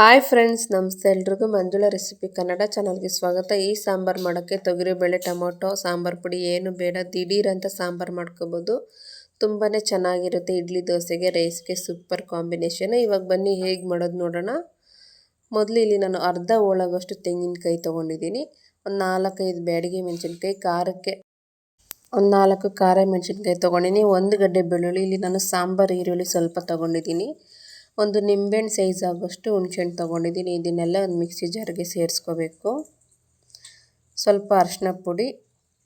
Hi friends ನಮಸ್ತೆ. ಎಲ್ರಿಗೂ Manjula recipe Kannada ಚಾನಲ್ಗೆ ಸ್ವಾಗತ. ಈ ಸಾಂಬಾರು ಮಾಡೋಕ್ಕೆ ತೊಗರಿಬೇಳೆ ಟೊಮೊಟೊ, ಸಾಂಬಾರು ಪುಡಿ ಏನು ಬೇಡ, ದಿಢೀರ್ ಅಂತ ಸಾಂಬಾರು ಮಾಡ್ಕೋಬೋದು. ತುಂಬಾ ಚೆನ್ನಾಗಿರುತ್ತೆ ಇಡ್ಲಿ ದೋಸೆಗೆ ರೈಸ್ಗೆ ಸೂಪರ್ ಕಾಂಬಿನೇಷನ್ ಇವಾಗ ಬನ್ನಿ, ಹೇಗೆ ಮಾಡೋದು ನೋಡೋಣ. ಮೊದಲು ಇಲ್ಲಿ ನಾನು ಅರ್ಧ ಹೋಳಾಗೋಷ್ಟು ತೆಂಗಿನಕಾಯಿ ತೊಗೊಂಡಿದ್ದೀನಿ. ಒಂದು ನಾಲ್ಕೈದು ಬ್ಯಾಡಿಗೆ ಮೆಣಸಿನ್ಕಾಯಿ, ಖಾರಕ್ಕೆ ಒಂದು ನಾಲ್ಕು ಖಾರ ಮೆಣಸಿನ್ಕಾಯಿ ತೊಗೊಂಡಿನಿ. ಒಂದು ಗಡ್ಡೆ ಬೆಳ್ಳುಳ್ಳಿ, ಇಲ್ಲಿ ನಾನು ಸಾಂಬಾರು, ಈರುಳ್ಳಿ ಸ್ವಲ್ಪ ತೊಗೊಂಡಿದ್ದೀನಿ. ಒಂದು ನಿಂಬೆಹಣ್ಣು ಸೈಜ್ ಆಗೋಷ್ಟು ಹುಣ್ಸೆಹಣ್ಣು ತೊಗೊಂಡಿದ್ದೀನಿ. ಇದನ್ನೆಲ್ಲ ಒಂದು ಮಿಕ್ಸಿ ಜಾರ್ಗೆ ಸೇರಿಸ್ಕೋಬೇಕು. ಸ್ವಲ್ಪ ಅರಿಶಿನ ಪುಡಿ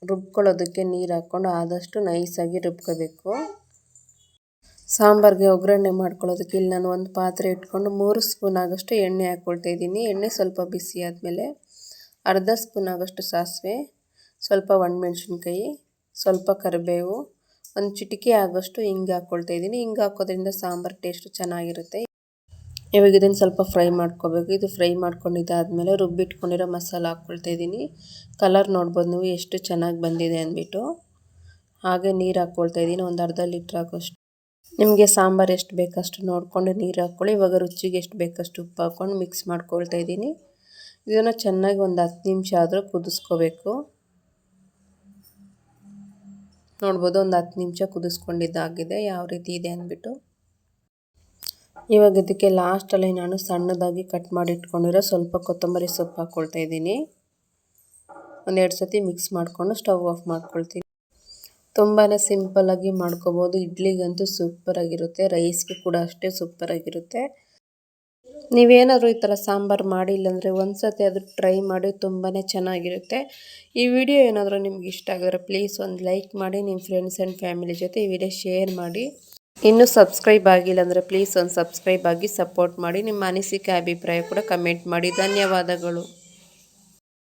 ರುಬ್ಕೊಳ್ಳೋದಕ್ಕೆ ನೀರು ಹಾಕ್ಕೊಂಡು ಆದಷ್ಟು ನೈಸಾಗಿ ರುಬ್ಕೋಬೇಕು. ಸಾಂಬಾರಿಗೆ ಒಗ್ಗರಣೆ ಮಾಡ್ಕೊಳ್ಳೋದಕ್ಕೆ ಇಲ್ಲಿ ನಾನು ಒಂದು ಪಾತ್ರೆ ಇಟ್ಕೊಂಡು ಮೂರು ಸ್ಪೂನ್ ಆಗೋಷ್ಟು ಎಣ್ಣೆ ಹಾಕ್ಕೊಳ್ತಾ ಇದ್ದೀನಿ. ಎಣ್ಣೆ ಸ್ವಲ್ಪ ಬಿಸಿ ಆದಮೇಲೆ ಅರ್ಧ ಸ್ಪೂನ್ ಆಗೋಷ್ಟು ಸಾಸಿವೆ, ಸ್ವಲ್ಪ ಒಣಮೆಣ್ಸಿನ್ಕಾಯಿ, ಸ್ವಲ್ಪ ಕರಿಬೇವು ಒಂದು ಚಿಟಿಕೆ ಆಗೋಷ್ಟು ಹಿಂಗೆ ಹಾಕ್ಕೊಳ್ತಾ ಇದ್ದೀನಿ. ಹಿಂಗೆ ಹಾಕೋದ್ರಿಂದ ಸಾಂಬಾರು ಟೇಸ್ಟ್ ಚೆನ್ನಾಗಿರುತ್ತೆ. ಇವಾಗ ಇದನ್ನು ಸ್ವಲ್ಪ ಫ್ರೈ ಮಾಡ್ಕೋಬೇಕು. ಇದು ಫ್ರೈ ಮಾಡ್ಕೊಂಡಿದ್ದಾದಮೇಲೆ ರುಬ್ಬಿಟ್ಕೊಂಡಿರೋ ಮಸಾಲ ಹಾಕ್ಕೊಳ್ತಾ ಇದ್ದೀನಿ. ಕಲರ್ ನೋಡ್ಬೋದು ನೀವು ಎಷ್ಟು ಚೆನ್ನಾಗಿ ಬಂದಿದೆ ಅಂದ್ಬಿಟ್ಟು. ಹಾಗೆ ನೀರು ಹಾಕ್ಕೊಳ್ತಾ ಇದ್ದೀನಿ. ಒಂದು ಅರ್ಧ ಲೀಟ್ರ್ ಆಗೋಷ್ಟು ನಿಮಗೆ ಸಾಂಬಾರು ಎಷ್ಟು ಬೇಕಷ್ಟು ನೋಡಿಕೊಂಡು ನೀರು ಹಾಕ್ಕೊಳ್ಳಿ ಇವಾಗ ರುಚಿಗೆ ಎಷ್ಟು ಬೇಕಷ್ಟು ಉಪ್ಪು ಹಾಕ್ಕೊಂಡು ಮಿಕ್ಸ್ ಮಾಡ್ಕೊಳ್ತಾ ಇದ್ದೀನಿ. ಇದನ್ನು ಚೆನ್ನಾಗಿ ಒಂದು ಹತ್ತು ನಿಮಿಷ ಆದರೂ ಕುದಿಸ್ಕೋಬೇಕು. ನೋಡ್ಬೋದು, ಒಂದು ಹತ್ತು ನಿಮಿಷ ಕುದಿಸ್ಕೊಂಡಿದ್ದಾಗಿದೆ, ಯಾವ ರೀತಿ ಇದೆ ಅಂದ್ಬಿಟ್ಟು. ಇವಾಗ ಇದಕ್ಕೆ ಲಾಸ್ಟಲ್ಲಿ ನಾನು ಸಣ್ಣದಾಗಿ ಕಟ್ ಮಾಡಿ ಇಟ್ಕೊಂಡಿರೋ ಸ್ವಲ್ಪ ಕೊತ್ತಂಬರಿ ಸೊಪ್ಪು ಹಾಕ್ಕೊಳ್ತಾ ಇದ್ದೀನಿ. ಒಂದೆರಡು ಸತಿ ಮಿಕ್ಸ್ ಮಾಡಿಕೊಂಡು ಸ್ಟವ್ ಆಫ್ ಮಾಡ್ಕೊಳ್ತೀನಿ. ತುಂಬಾ ಸಿಂಪಲ್ಲಾಗಿ ಮಾಡ್ಕೋಬೋದು. ಇಡ್ಲಿಗಂತೂ ಸೂಪರಾಗಿರುತ್ತೆ ರೈಸ್ಗೆ ಕೂಡ ಅಷ್ಟೇ ಸೂಪರಾಗಿರುತ್ತೆ ನೀವೇನಾದರೂ ಈ ಥರ ಸಾಂಬಾರು ಮಾಡಿಲ್ಲ ಅಂದರೆ ಒಂದು ಸತಿ ಅದು ಟ್ರೈ ಮಾಡಿ ತುಂಬಾ ಚೆನ್ನಾಗಿರುತ್ತೆ. ಈ ವಿಡಿಯೋ ಏನಾದರೂ ನಿಮ್ಗೆ ಇಷ್ಟ ಆಗಿದ್ರೆ ಪ್ಲೀಸ್ ಒಂದು ಲೈಕ್ ಮಾಡಿ, ನಿಮ್ಮ ಫ್ರೆಂಡ್ಸ್ ಆ್ಯಂಡ್ ಫ್ಯಾಮಿಲಿ ಜೊತೆ ಈ ವಿಡಿಯೋ ಶೇರ್ ಮಾಡಿ. ಇನ್ನೂ ಸಬ್ಸ್ಕ್ರೈಬ್ ಆಗಿಲ್ಲ ಅಂದರೆ ಪ್ಲೀಸ್ ಒಂದು ಸಬ್ಸ್ಕ್ರೈಬ್ ಆಗಿ ಸಪೋರ್ಟ್ ಮಾಡಿ. ನಿಮ್ಮ ಅನಿಸಿಕೆ, ಅಭಿಪ್ರಾಯ ಕೂಡ ಕಮೆಂಟ್ ಮಾಡಿ. ಧನ್ಯವಾದಗಳು.